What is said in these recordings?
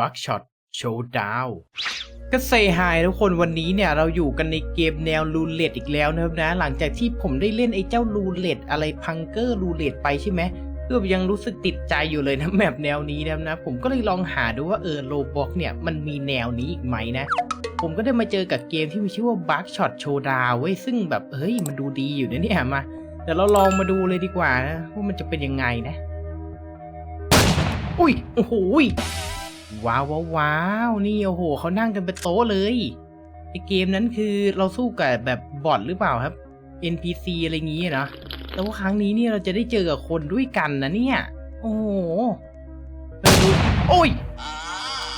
บักช็อตโชว์ดาวก็เซฮายทุกคนวันนี้เนี่ยเราอยู่กันในเกมแนวรูเล็ตอีกแล้วนะครับนะ หลังจากที่ผมได้เล่นไอ้เจ้ารูเล็ตอะไรพังเกอร์รูเล็ตไปใช่ไหมก็ยังรู้สึกติดใจอยู่เลยนะแมปแนวนี้นะครับนะ ผมก็เลยลองหาดูว่าเออโลบอกเนี่ยมันมีแนวนี้อีกไหมนะ ผมก็ได้มาเจอกับเกมที่มีชื่อว่าบักช็อตโชว์ดาวเว้ยซึ่งแบบเฮ้ยมันดูดีอยู่นะเนี่ยมาเดี๋ยวเราลองมาดูเลยดีกว่านะว่ามันจะเป็นยังไงนะ อุ้ยโอ้โห ว้าวว้าวาวนี่โอ้โหเขานั่งกันเป็นโต๊ะเลยไอเกมนั้นคือเราสู้กับแบบบอทหรือเปล่าครับ NPC อะไรงี้นะแต่ว่าครั้งนี้เนี่ยเราจะได้เจอกับคนด้วยกันนะเนี่ย โอ้โหเออดูโอ้ย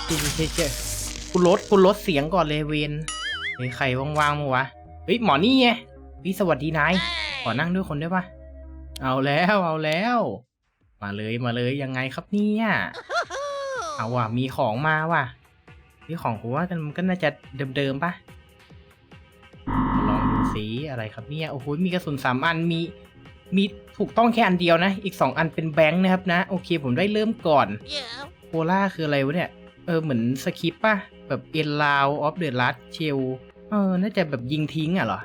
ดูเจ๊เจ๊กูลดกูลดเสียงก่อนเลยเวนเฮ้ยใครว่างๆมั้งวะเฮ้ยหมอนี่ไงพี่สวัสดีนายขอนั่งด้วยคนได้ปะเอาแล้วเอาแล้ว มาเลยมาเลยยังไงครับเนี่ย เอาว่ะมีของมาว่ะนี่ของผมว่ากันมันก็น่าจะเดิมๆปะลองดูสิอะไรครับเนี่ยโอ้โหมีกระสุนสามอันมีมีถูกต้องแค่อันเดียวนะ อีกสองอันเป็นแบงค์นะครับนะ โอเคผมได้เริ่มก่อน Yeah. โพล่าคืออะไรวะเนี่ย เออเหมือนสคริปต์ป่ะ แบบเอ็นลาวออฟเดอะลัสเชลเออ น่าจะแบบยิงทิ้งอะเหรอ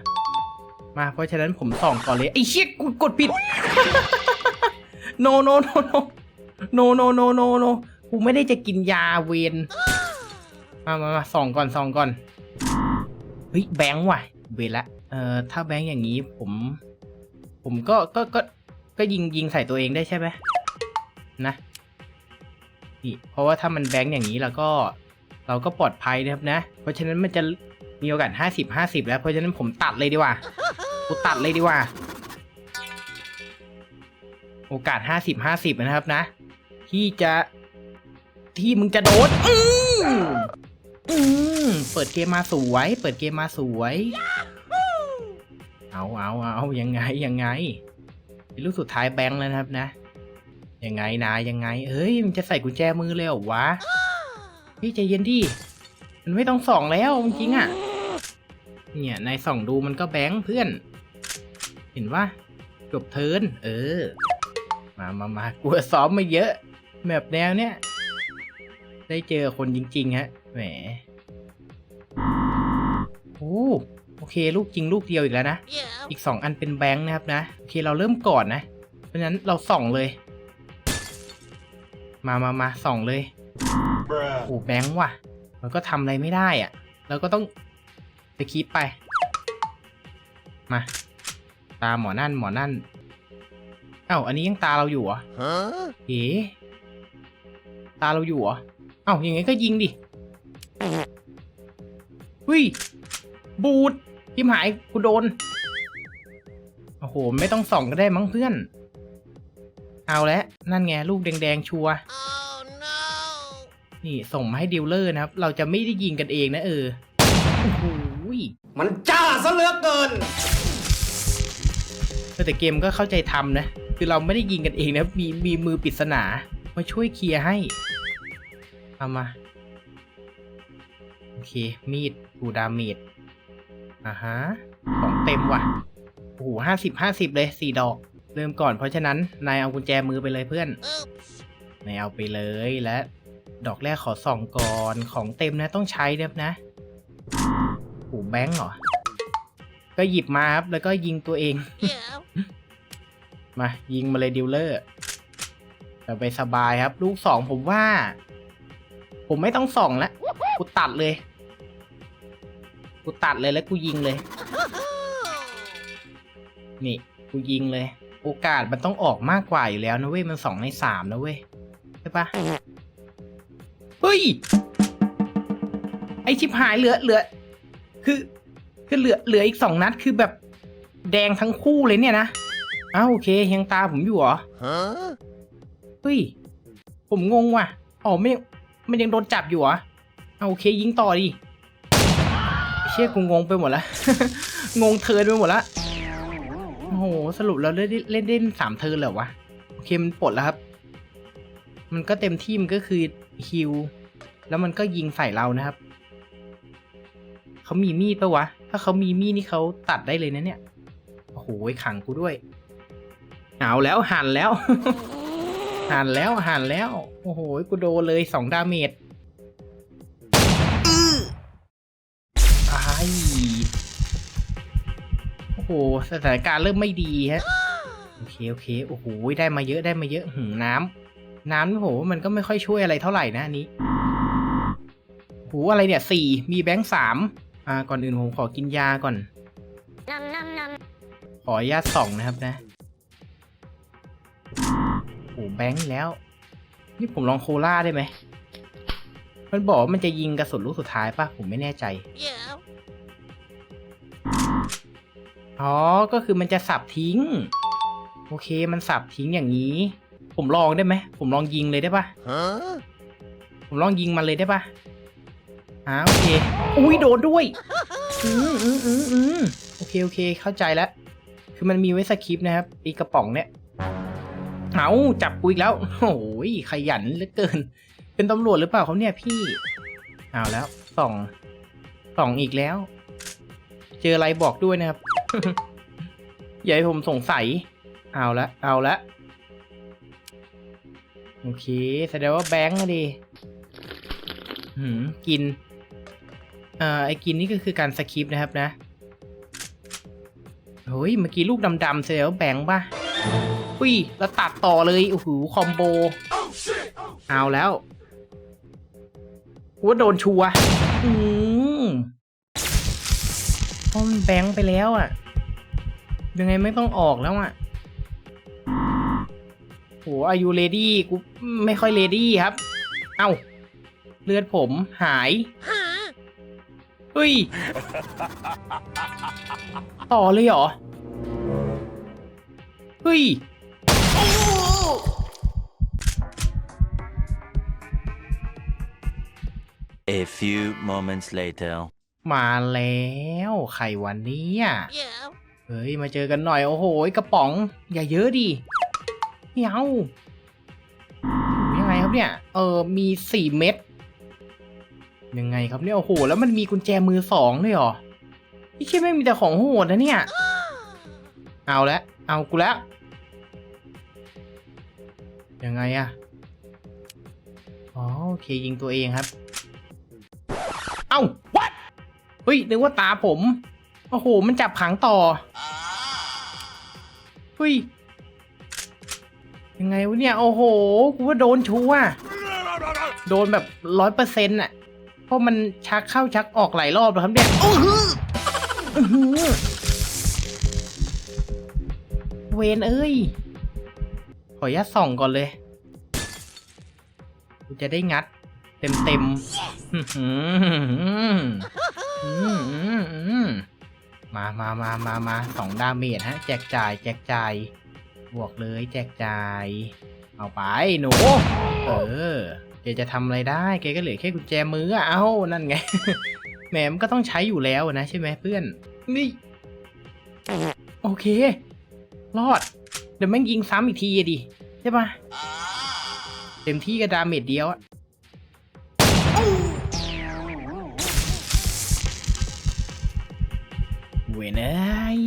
มาเพราะฉะนั้นผมส่องก่อนเลย ไอ้เชี่ยกูกดผิด โนโนโนโนโนโนโนโนโน กูไม่ได้จะกินยาเวนมามามาส่องก่อนส่องก่อนเฮ้ยแบงค์ว่ะเวละเอ่อถ้าแบงค์อย่างนี้ผม ผมก็ก็ก็ก็ยิงยิงใส่ตัวเองได้ใช่ไหมนะนี่เพราะว่าถ้ามันแบงค์อย่างนี้แล้วก็ เราก็ปลอดภัยนะครับนะ เพราะฉะนั้นมันจะมีโอกาสห้าสิบห้าสิบแล้วเพราะฉะนั้นผมตัดเลยดีกว่ากูตัดเลยดีกว่า โอกาสห้าสิบห้าสิบนะครับนะ ที่จะ ที่มึงจะโดนอืมอืมเปิดเกมมาสวย เปิดเกมมาสวย เอาเอาเอายังไงยังไงลูกสุดท้ายแบงค์แล้วนะครับนะ ยังไงนะยังไง เฮ้ยมันจะใส่กุญแจมือเลยเหรอวะพี่ใจเย็นดิมันไม่ต้องส่องแล้วจริงอะ เนี่ยนายส่องดูมันก็แบงค์เพื่อน เห็นว่าจบเทิร์นเออ มามามากลัวซ้อมมาเยอะแบบแนวเนี้ย ได้เจอคนจริง ๆ ฮะ แหมโอ้โอเค ลูกจริงลูกเดียวอีกแล้วนะ Yeah. อีกสองอันเป็นแบงค์นะครับนะ โอเคเราเริ่มก่อนนะ เพราะฉะนั้นเราส่องเลย มามามาส่องเลย Bruh. โอ้แบงค์ว่ะ มันก็ทำอะไรไม่ได้อะ่ะเราก็ต้องไปคิดไป มา ตาหมอนั่นหมอนั่นเอ้าอันนี้ยังตาเราอยู่เหรอ Huh? เอ๋ตาเราอยู่เหรอ เอ้าอย่างงี้ก็ยิงดิหุยบูดพิมหายกูโดน โอ้โห ไม่ต้องส่องก็ได้มั้งเพื่อน เอาแล้วนั่นไง ลูกแดงๆชัวร์ Oh no. นี่ส่งมาให้ดีลเลอร์นะครับ เราจะไม่ได้ยิงกันเองนะเออ โอ้โหยมันจ้าซะเหลือเกินเออแต่เกมก็เข้าใจทำนะ คือเราไม่ได้ยิงกันเองนะ มีมีมือปริศนา มาช่วยเคลียร์ให้ เอามา โอเค มีดกูดาเมจอ่าฮะ ของเต็มว่ะ โอ้โหห้าสิบห้าสิบเลยสี่ดอก เริ่มก่อนเพราะฉะนั้น นายเอากุญแจมือไปเลยเพื่อนนายเอาไปเลยและ ดอกแรกขอส่องก่อนของเต็มนะต้องใช้เนบนะโอ้แบงค์เหรอ ก็หยิบมาครับแล้วก็ยิงตัวเอง มา ยิงมาเลยดิวเลอร์จะไปสบายครับ ลูกสองผมว่า ผมไม่ต้องส่องแล้วกูตัดเลย กูตัดเลยแล้วกูยิงเลย นี่กูยิงเลย โอกาสมันต้องออกมากกว่าอยู่แล้วนะเว้ยมันสองในสามนะเว้ยใช่ปะเฮ้ยไอชิบหายเหลือเหลือ คือคือเหลือเหลืออีกสองนัดคือแบบแดงทั้งคู่เลยเนี่ยนะอ้าวโอเคยังตาผมอยู่เหรอ Huh? เฮ้ยผมงงว่ะอ๋อไม่ มันยังโดนจับอยู่เหรอเอาโอเคยิงต่อดิเชี่ยกูงงไปหมดละงงเทินไปหมดละโอ้โหสรุปเราเล่นเล่นเล่นสามเทินเหรอวะโอเคมันปลดแล้วครับ มันก็เต็มที่มันก็คือฮิวแล้วมันก็ยิงใส่เรานะครับเขามีมีดปะวะ ถ้าเขามีมีดนี่เขาตัดได้เลยนะเนี่ย โอ้โหขังกูด้วย เอาแล้วหันแล้ว หันแล้วหันแล้ว โอ้โห กูโดนเลยสองดาเมจตายโอ้โห สถานการณ์เริ่มไม่ดีฮะ โอเค โอเค โอ้โห ได้มาเยอะได้มาเยอะหืมน้ำ น้ำโอ้โหมันก็ไม่ค่อยช่วยอะไรเท่าไหร่นะอันนี้โหอะไรเนี่ยสี่มีแบงค์สามอ่า ก่อนอื่นผมขอกินยาก่อน ขอยาสองนะครับนะ โอ้แบงค์อีกแล้ว นี่ผมลองโคล่าได้ไหม มันบอกว่ามันจะยิงกระสุนลูกสุดท้ายปะผมไม่แน่ใจ Yeah. อ๋อ ก็คือมันจะสับทิ้ง โอเค มันสับทิ้งอย่างนี้ ผมลองได้ไหม ผมลองยิงเลยได้ปะ Huh? ผมลองยิงมันเลยได้ปะอ่าโอเค อุ้ยโดนด้วย อืมอืมอืมอืมโอเค โอเค เข้าใจแล้ว คือมันมีไว้สคริปต์นะครับไอีกระป๋องเนี่ย เอาจับกูอีกแล้วโอ้ยขยันเหลือเกิน เป็นตำรวจหรือเปล่าเขาเนี่ยพี่เอาแล้วส่องส่องอีกแล้ว เจออะไรบอกด้วยนะครับอย่าให้ผมสงสัย เอาละเอาละโอเคแสดงว่าแบงค์ดิหืมกินเอ่อไอ้กินนี่ก็คือการสคริปนะครับนะเฮ้ยเมื่อกี้ลูกดำๆแสดงว่าแบงค์ป่ะ อุ้ยแล้วตัดต่อเลยโอ้โหคอมโบ เอาแล้วกูว่าโดนชัวอืมพราะมันแบงค์ไปแล้วอะ ยังไงไม่ต้องออกแล้วอะโหอายุเลดี้กูไม่ค่อยเลดี้ครับ เอ้า เลือดผมหายเฮ้ย ต่อเลยเหรอ เฮ้ย A few moments later. มาแล้วไขวันนี้อะ Yeah. เฮ้ย มาเจอกันหน่อย โอ้โห กระป๋อง อย่าเยอะดิไม่เอายังไงครับเนี่ย เออ มีสี่เม็ด ยังไงครับเนี่ย โอ้โห แล้วมันมีกุญแจมือสองด้วยเหรอนี่ใช่ไม่งมีแต่ของโหดนะเนี่ย เอาละ เอากูแล้ว ยังไงอะอ๋อ โอเค ยิงตัวเองครับ เอ้า what เฮ้ยนึกว่าตาผม โอ้โห มันจับขังต่อเฮ้ยยังไงวะเนี่ย โอ้โหกูว่าโดนชัวร์โดนแบบร้อยเปอร์เซ็นต์อะ เพราะมันชักเข้าชักออกหลายรอบแล้วครับเนี่ยอื้อหืออื้อหือเวนเอ้ย ขออนุญาตส่องก่อนเลย กูจะได้งัด เต็มเต็ม มามามามามาสองดาเมจฮะ แจกจ่าย แจกจ่าย บวกเลย แจกจ่าย เอาไปหนู เออแกจะทำอะไรได้แกก็เหลือแค่กุญแจมืออะเอ้านั่นไง แหมมันก็ต้องใช้อยู่แล้วนะใช่ไหมเพื่อน นี่ โอเค รอด เดี๋ยวแม่งยิงซ้ำอีกทีดิ ใช่ปะเต็มที่ก็ดาเมจเดียวอะ เวยนเอ้ย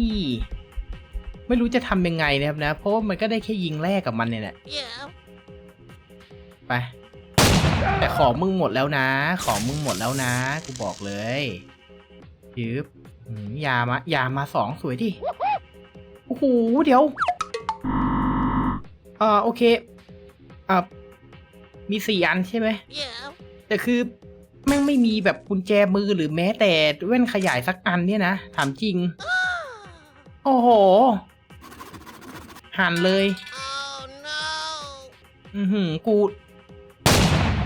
ไม่รู้จะทำยังไงนะครับนะ เพราะว่ามันก็ได้แค่ยิงแรกกับมันเนี่ยแหละ Yeah. ไป แต่ของมึงหมดแล้วนะ ของมึงหมดแล้วนะ กูบอกเลยยึบหืมยามายามาสองสวยดิ โอ้โห เดี๋ยว อ่า โอเค อ่า มีสี่อันใช่ไหม Yeah. แต่คือ แม่งไม่มีแบบกุญแจมือหรือแม้แต่แว่นขยายสักอันเนี่ยนะ ถามจริง โอ้โห หันเลย Oh no. อือหือ กู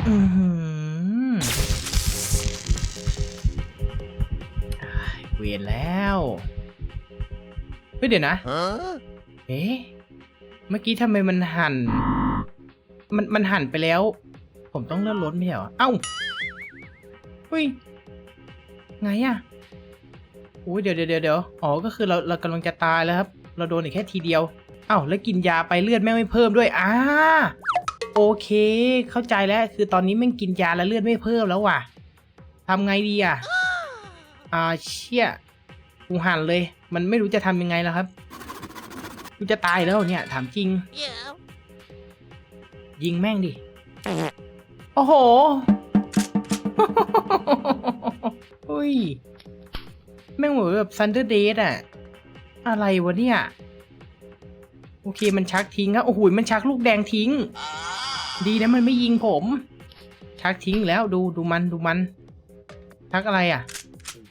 อือหือเวียนแล้วเฮ้ยเดี๋ยวนะ Huh? เอ๊ะ เมื่อกี้ทำไมมันหัน มันมันหันไปแล้ว ผมต้องเลื่อนรถไม่ใช่เหรอ เอ้า ฮ้ย ไงอะโอ้ยเดี๋ยวเดี๋ยวเดี๋ยวเดี๋ยวอ๋อ ก็คือเราเรากำลังจะตายแล้วครับ เราโดนอีกแค่ทีเดียวเอ้าแล้วกินยาไปเลือดแม่งไม่เพิ่มด้วย อ่า โอเค เข้าใจแล้ว คือตอนนี้แม่งกินยาแล้วเลือดไม่เพิ่มแล้วว่ะทำไงดีอะ อ่าเชี่ยกูหันเลย มันไม่รู้จะทำยังไงแล้วครับ กูจะตายแล้วเนี่ย ถามจริง Yeah. ยิงแม่งดิ โอ้โห อุ้ย แม่งเหมือนแบบซันเดอร์เดย์อะอะไรวะเนี่ย โอเคมันชักทิ้งครับ โอ้โหมันชักลูกแดงทิ้ง ดีนะมันไม่ยิงผม ชักทิ้งแล้วดูดูมันดูมัน ชักอะไรอะ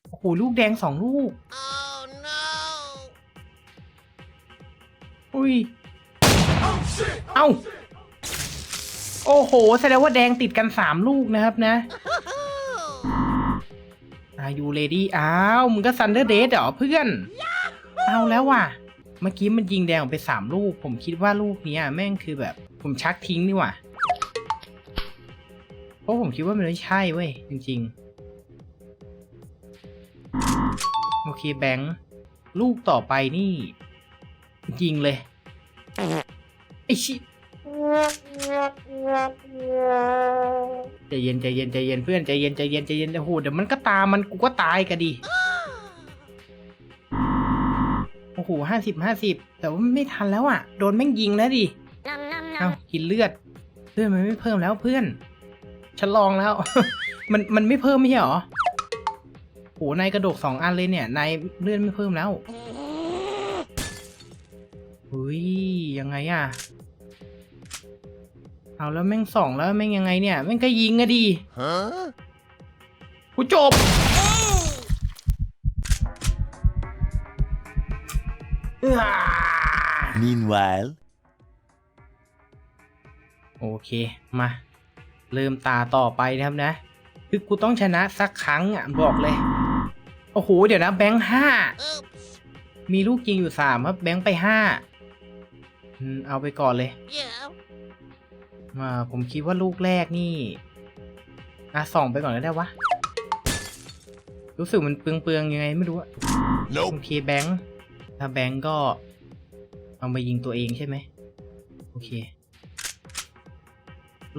โอ้โหลูกแดงสองลูก Oh no! อุ้ย เอ้า โอ้โห แสดงว่าแดงติดกันสามลูกนะครับนะ อายูเลดี้อ้าว มึงก็ซันเดอร์เดเหรอเพื่อน เอาแล้วว่ะ เมื่อกี้มันยิงแดงออกไปสามลูก ผมคิดว่าลูกนี้แม่งคือแบบ ผมชักทิ้งนี่ว่ะเพราะผมคิดว่ามันไม่ใช่เว้ย จริงๆ โอเคแบงค์ลูกต่อไปนี่ ยิงเลย ไอชิ ใจเย็นใจเย็นใจเย็นเพื่อนใจเย็นใจเย็นใจเย็นโอ้โหเดี๋ยวมันก็ตามมันกูก็ตายกันดิโอ้โหห้าสิบห้าสิบแต่ว่าไม่ทันแล้วอะ โดนแม่งยิงแล้วดิ Nom nom เอ้า nom. กินเลือดเลือดมันไม่เพิ่มแล้วเพื่อนฉันลองแล้ว มันมันไม่เพิ่มไม่ใช่หรอโหนายกระโดกสองอันเลยเนี่ยนายเลือดไม่เพิ่มแล้วเฮ้ยยังไงอะ เอาแล้วแม่งสองแล้วแม่งยังไงเนี่ยแม่งก็ยิงอะดิ Huh? กูจบอ่า Meanwhile. โอเคมา เริ่มตาต่อไปนะครับนะ คือกูต้องชนะสักครั้งอะบอกเลย โอ้โห เดี๋ยวนะ แบงค์ห้า Oops. มีลูกยิงอยู่สามครับ แบงค์ไปห้าอืมเอาไปก่อนเลย Yeah. อ่าผมคิดว่าลูกแรกนี่อะส่องไปก่อนก็ได้วะ รู้สึกมันเปลืองๆยังไงไม่รู้อะโอเคแบงค์ถ้าแบงค์ก็ เอามายิงตัวเองใช่ไหมโอเค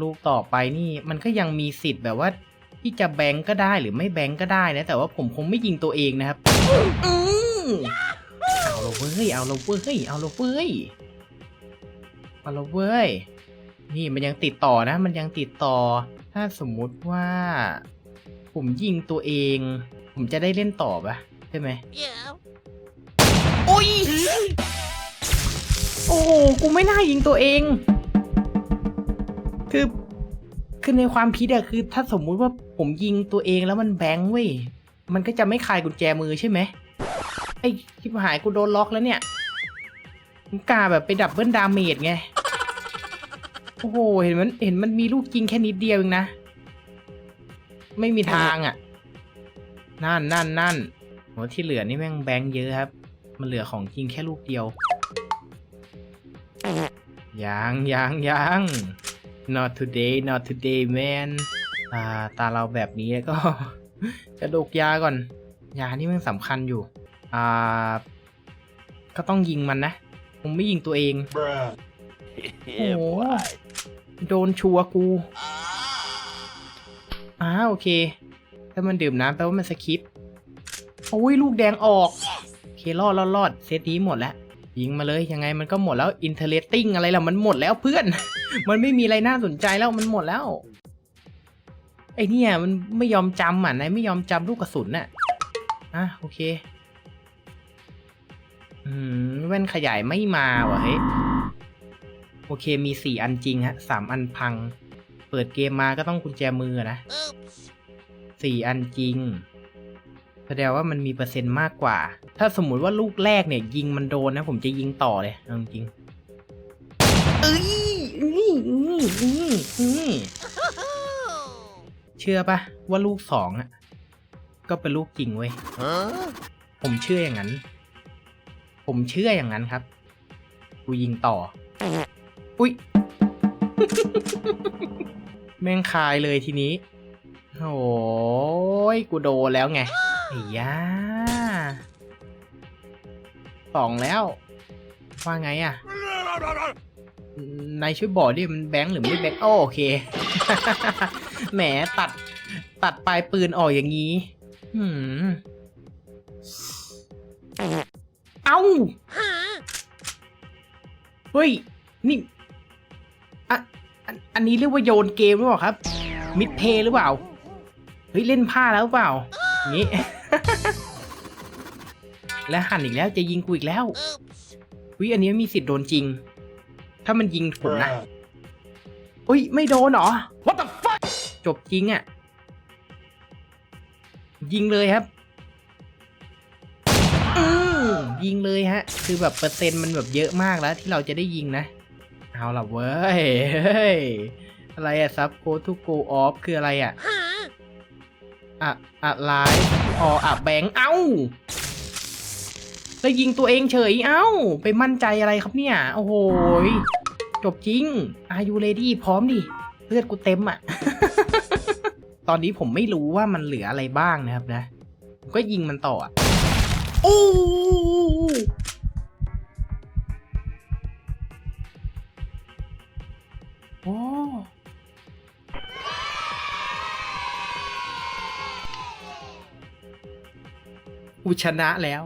ลูกต่อไปนี่มันก็ยังมีสิทธิ์แบบว่า ที่จะแบงค์ก็ได้หรือไม่แบงค์ก็ได้นะ แต่ว่าผมคงไม่ยิงตัวเองนะครับอืมเอาละเว้ยเอาละเว้ยเอาละเว้ยเอาละเว้ย นี่มันยังติดต่อนะ มันยังติดต่อ ถ้าสมมุติว่า ผมยิงตัวเอง ผมจะได้เล่นต่อปะใช่ไหม Yeah. โอ้ย โอ้โหกูไม่น่ายิงตัวเอง คือ คือในความคิดอะคือ ถ้าสมมุติว่าผมยิงตัวเองแล้วมันแบงค์เว้ย มันก็จะไม่คลายกุญแจมือใช่ไหมไอ้ชิบหายกูโดนล็อกแล้วเนี่ยผมกล้าแบบไปดับเบิลดาเมจไง โอ้โห เห็นมัน เห็นมันมีลูกยิงแค่นิดเดียวเองนะ ไม่มีทางอะนั่นนั่นนั่นโหที่เหลือนี่แม่งแบงค์เยอะครับ มันเหลือของจริงแค่ลูกเดียว ยังยังยัง not today not today man อ่า ตาเราแบบนี้ก็กระดกยาก่อน ยานี่มันสำคัญอยู่ อ่า ก็ต้องยิงมันนะ ผมไม่ยิงตัวเอง Bruh. Yeah, Oh. boy. โดนชัวกูอ่าโอเคถ้ามันดื่มน้ำแปลว่ามันสคิปโอ้ยลูกแดงออกโอเครอดรอดรอดเซตนี้หมดแล้วยิงมาเลยยังไงมันก็หมดแล้วอินเทอร์เลตติ้งอะไรล่ะมันหมดแล้วเพื่อน มันไม่มีอะไรน่าสนใจแล้วมันหมดแล้วไอเนี่ยมันไม่ยอมจำอะนายไม่ยอมจำลูกกระสุนน่ะอะโอเคอืมแว่นขยายไม่มาว่ะเฮ้ย โอเคมีสี่อันจริงฮะสามอันพัง เปิดเกมมาก็ต้องกุญแจมือนะสี่อันจริง แสดงว่ามันมีเปอร์เซ็นต์มากกว่า ถ้าสมมุติว่าลูกแรกเนี่ย ยิงมันโดนนะ ผมจะยิงต่อเลยจริงเอ้ยนี่นี่นี่นี่เชื่อปะว่าลูกสองอะ ก็เป็นลูกจริงเว้ยผมเชื่ออย่างนั้น ผมเชื่ออย่างนั้นครับ กูยิงต่อ อุ้ยแม่งคายเลยทีนี้ โอ้ยกูโดนแล้วไงไอ้ยาสองแล้ว ว่าไงอะ นายช่วยบอกดิมันแบงค์หรือไม่แบงค์โอโอเค แหมตัด ตัดปลายปืนออกอย่างนี้หืมเอ้า เฮ้ย นี่ นอันนี้เรียกว่าโยนเกมหรือเปล่าครับ มิดเพย์หรือเปล่า เฮ้ยเล่นผ้าแล้วหรือเปล่าอย่างนี้ และหันอีกแล้วจะยิงกูอีกแล้ว Oops. วิอันนี้มีสิทธิ์โดนจริง ถ้ามันยิงผมนะ Bruh. อุ้ยไม่โดนเหรอ What the fuck จบจริงอะ่ะ ยิงเลยครับอืมยิงเลยฮะ คือแบบเปอร์เซ็นต์มันแบบเยอะมากแล้วที่เราจะได้ยิงนะ เอาละเว้ย เฮ้ย อะไรอะซับโ o ทูโกออฟคืออะไรอะอะอะไลฟ์ออะแบง เอ้า แล้วยิงตัวเองเฉย เอ้า ไปมั่นใจอะไรครับเนี่ย โอ้โห จบจริง อายุเลดี้พร้อมดิ เลือดกูเต็มอะตอนนี้ผมไม่รู้ว่ามันเหลืออะไรบ้างนะครับนะ ก็ยิงมันต่อโอ้ กูชนะแล้ว